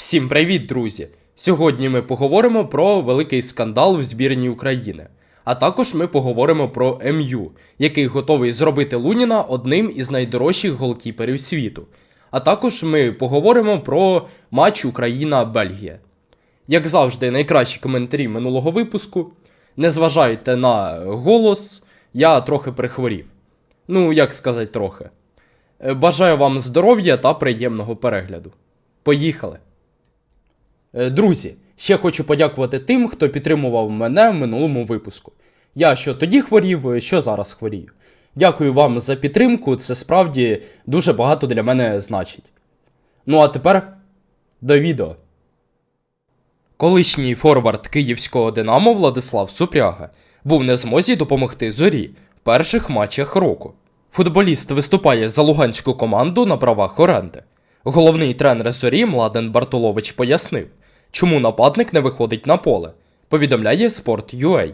Всім привіт, друзі! Сьогодні ми поговоримо про великий скандал в збірній України. А також ми поговоримо про МЮ, який готовий зробити Луніна одним із найдорожчих голкіперів світу. А також ми поговоримо про матч Україна-Бельгія. Як завжди, найкращі коментарі минулого випуску. Не зважайте на голос, я трохи прихворів. Ну, як сказати, трохи. Е, Бажаю вам здоров'я та приємного перегляду. Поїхали! Е, Друзі, ще хочу подякувати тим, хто підтримував мене в минулому випуску. Я що тоді хворів, е, що зараз хворію. Дякую вам за підтримку, це справді дуже багато для мене значить. Ну а тепер до відео. Колишній форвард київського Динамо Владислав Супряга був не змозі допомогти зорі в перших матчах року. Футболіст виступає за луганську команду на правах оренди. Головний тренер зорі Младен Бартолович пояснив, чому нападник не виходить на поле. Повідомляє Sport.ua.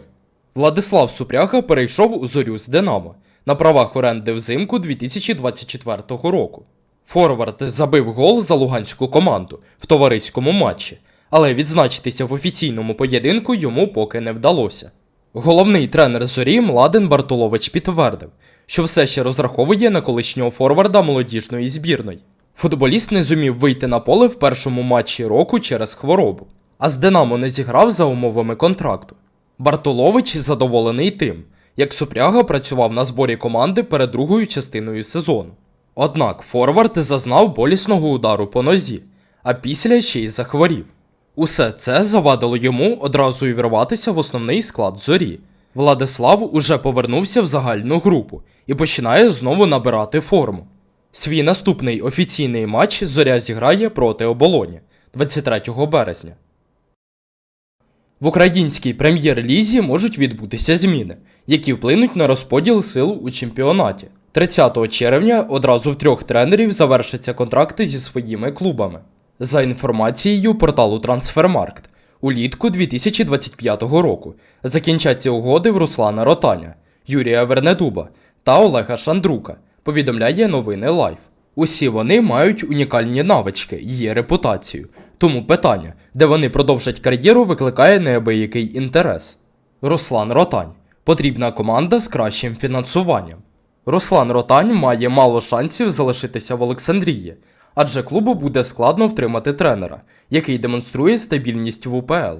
Владислав Супряга перейшов у зорю з Динамо на правах оренди взимку 2024 року. Форвард забив гол за луганську команду в товариському матчі, але відзначитися в офіційному поєдинку йому поки не вдалося. Головний тренер зорі Младен Бартолович підтвердив, що все ще розраховує на колишнього форварда молодіжної збірної. Футболіст не зумів вийти на поле в першому матчі року через хворобу, а з Динамо не зіграв за умовами контракту. Бартолович задоволений тим, як Супряга працював на зборі команди перед другою частиною сезону. Однак Форвард зазнав болісного удару по нозі, а після ще й захворів. Усе це завадило йому одразу й вірватися в основний склад зорі. Владислав уже повернувся в загальну групу і починає знову набирати форму. Свій наступний офіційний матч зоря зіграє проти оболоні 23 березня. В українській прем'єр-лізі можуть відбутися зміни, які вплинуть на розподіл сил у чемпіонаті. 30 червня одразу в трьох тренерів завершаться контракти зі своїми клубами. За інформацією порталу Трансфермаркт, улітку 2025 року закінчаться угоди в Руслана Ротаня, Юрія Вернедуба та Олега Шандрука, повідомляє новини Лайф. Усі вони мають унікальні навички є репутацію, тому питання, де вони продовжать кар'єру, викликає неабиякий інтерес. Руслан Ротань потрібна команда з кращим фінансуванням. Руслан Ротань має мало шансів залишитися в Олександрії, адже клубу буде складно втримати тренера, який демонструє стабільність в УПЛ.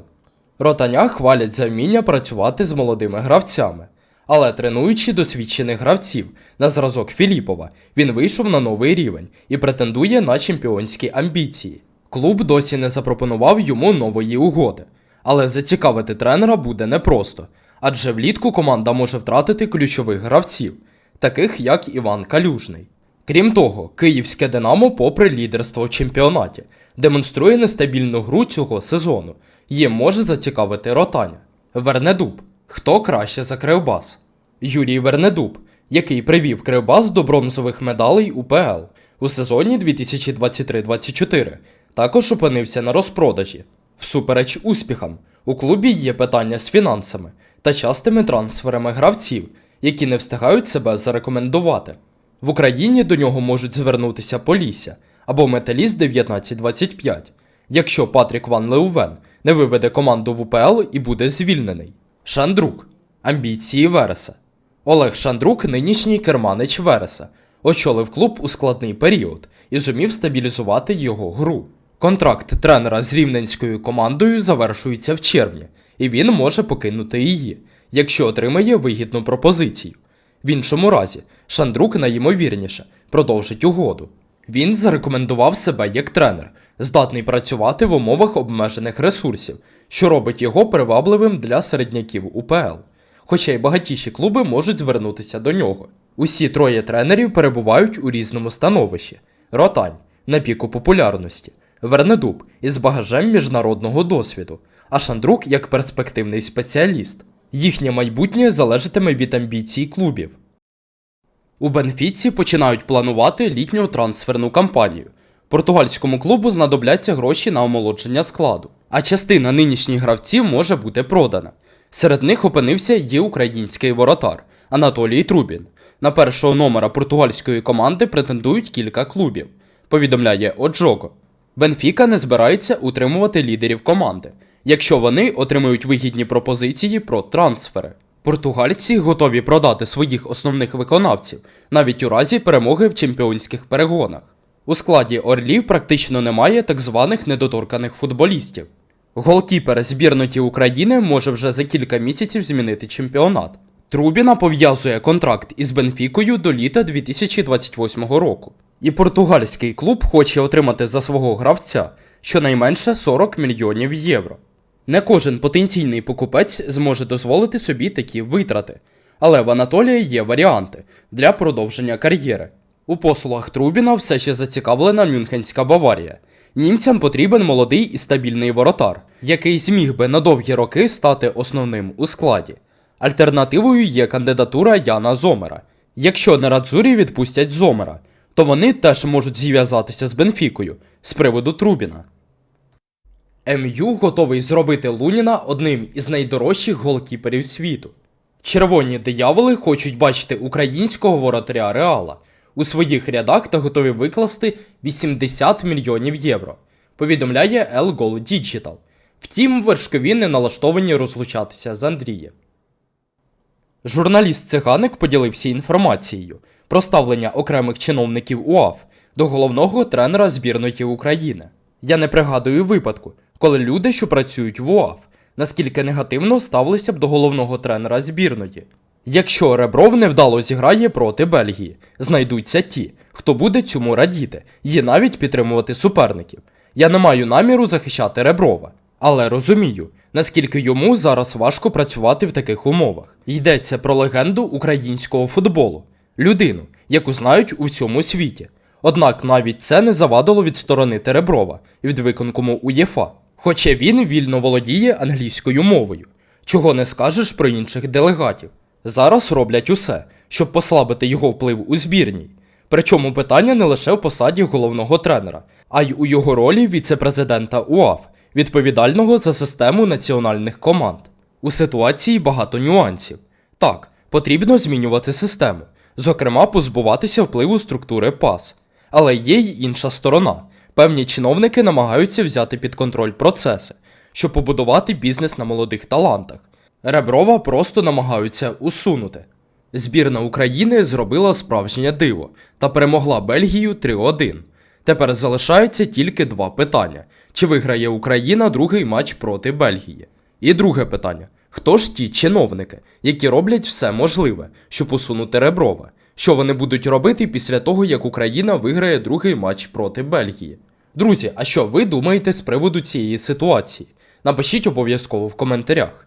Ротаня хвалять за вміння працювати з молодими гравцями. Але тренуючи досвідчених гравців на зразок Філіпова, він вийшов на новий рівень і претендує на чемпіонські амбіції. Клуб досі не запропонував йому нової угоди, але зацікавити тренера буде непросто, адже влітку команда може втратити ключових гравців, таких як Іван Калюжний. Крім того, київське Динамо, попри лідерство в чемпіонаті, демонструє нестабільну гру цього сезону. Їм може зацікавити ротання. Вернедуб. Хто краще за Кривбас? Юрій Вернедуб, який привів Кривбас до бронзових медалей УПЛ у сезоні 2023-24, також опинився на розпродажі. Всупереч успіхам, у клубі є питання з фінансами та частими трансферами гравців, які не встигають себе зарекомендувати. В Україні до нього можуть звернутися Полісся або Металіст 1925, якщо Патрік Ван Леувен не виведе команду в УПЛ і буде звільнений. Шандрук. Амбіції Вереса. Олег Шандрук, нинішній керманич Вереса, очолив клуб у складний період і зумів стабілізувати його гру. Контракт тренера з рівненською командою завершується в червні, і він може покинути її, якщо отримає вигідну пропозицію. В іншому разі, Шандрук найімовірніше продовжить угоду. Він зарекомендував себе як тренер, здатний працювати в умовах обмежених ресурсів, що робить його привабливим для середняків УПЛ. Хоча й багатіші клуби можуть звернутися до нього. Усі троє тренерів перебувають у різному становищі: Ротань на піку популярності, Вернедуб із багажем міжнародного досвіду, а Шандрук як перспективний спеціаліст. Їхнє майбутнє залежатиме від амбіцій клубів. У Бенфіці починають планувати літню трансферну кампанію. Португальському клубу знадобляться гроші на омолодження складу, а частина нинішніх гравців може бути продана. Серед них опинився і український воротар Анатолій Трубін. На першого номера португальської команди претендують кілька клубів, повідомляє Оджого. Бенфіка не збирається утримувати лідерів команди, якщо вони отримують вигідні пропозиції про трансфери. Португальці готові продати своїх основних виконавців навіть у разі перемоги в чемпіонських перегонах. У складі Орлів практично немає так званих недоторканих футболістів. Голкіпер збірної України може вже за кілька місяців змінити чемпіонат. Трубіна пов'язує контракт із Бенфікою до літа 2028 року. І португальський клуб хоче отримати за свого гравця щонайменше 40 мільйонів євро. Не кожен потенційний покупець зможе дозволити собі такі витрати, але в Анатолії є варіанти для продовження кар'єри. У послугах Трубіна все ще зацікавлена Мюнхенська Баварія. Німцям потрібен молодий і стабільний воротар, який зміг би на довгі роки стати основним у складі. Альтернативою є кандидатура Яна Зомера. Якщо на Радзурі відпустять Зомера, то вони теж можуть зв'язатися з Бенфікою з приводу Трубіна. МЮ готовий зробити Луніна одним із найдорожчих голкіперів світу. Червоні дияволи хочуть бачити українського воротаря Реала у своїх рядах та готові викласти 80 мільйонів євро, повідомляє El Goal Digital. Втім, вершкові не налаштовані розлучатися з Андрієм. Журналіст Циганик поділився інформацією про ставлення окремих чиновників УАФ до головного тренера збірної України. Я не пригадую випадку, коли люди, що працюють в УАФ, наскільки негативно ставилися б до головного тренера збірної. Якщо Ребров невдало зіграє проти Бельгії, знайдуться ті, хто буде цьому радіти і навіть підтримувати суперників. Я не маю наміру захищати Реброва, але розумію, наскільки йому зараз важко працювати в таких умовах. Йдеться про легенду українського футболу, людину, яку знають у всьому світі. Однак навіть це не завадило відсторонити Реброва від виконкому УЄФА, хоча він вільно володіє англійською мовою, чого не скажеш про інших делегатів. Зараз роблять усе, щоб послабити його вплив у збірній. Причому питання не лише в посаді головного тренера, а й у його ролі віце-президента УАФ, відповідального за систему національних команд. У ситуації багато нюансів. Так, потрібно змінювати систему, зокрема, позбуватися впливу структури ПАС. Але є й інша сторона. Певні чиновники намагаються взяти під контроль процеси, щоб побудувати бізнес на молодих талантах. Реброва просто намагаються усунути. Збірна України зробила справжнє диво та перемогла Бельгію 3-1. Тепер залишаються тільки два питання: чи виграє Україна другий матч проти Бельгії? І друге питання: хто ж ті чиновники, які роблять все можливе, щоб усунути Реброва? Що вони будуть робити після того, як Україна виграє другий матч проти Бельгії? Друзі, а що ви думаєте з приводу цієї ситуації? Напишіть обов'язково в коментарях.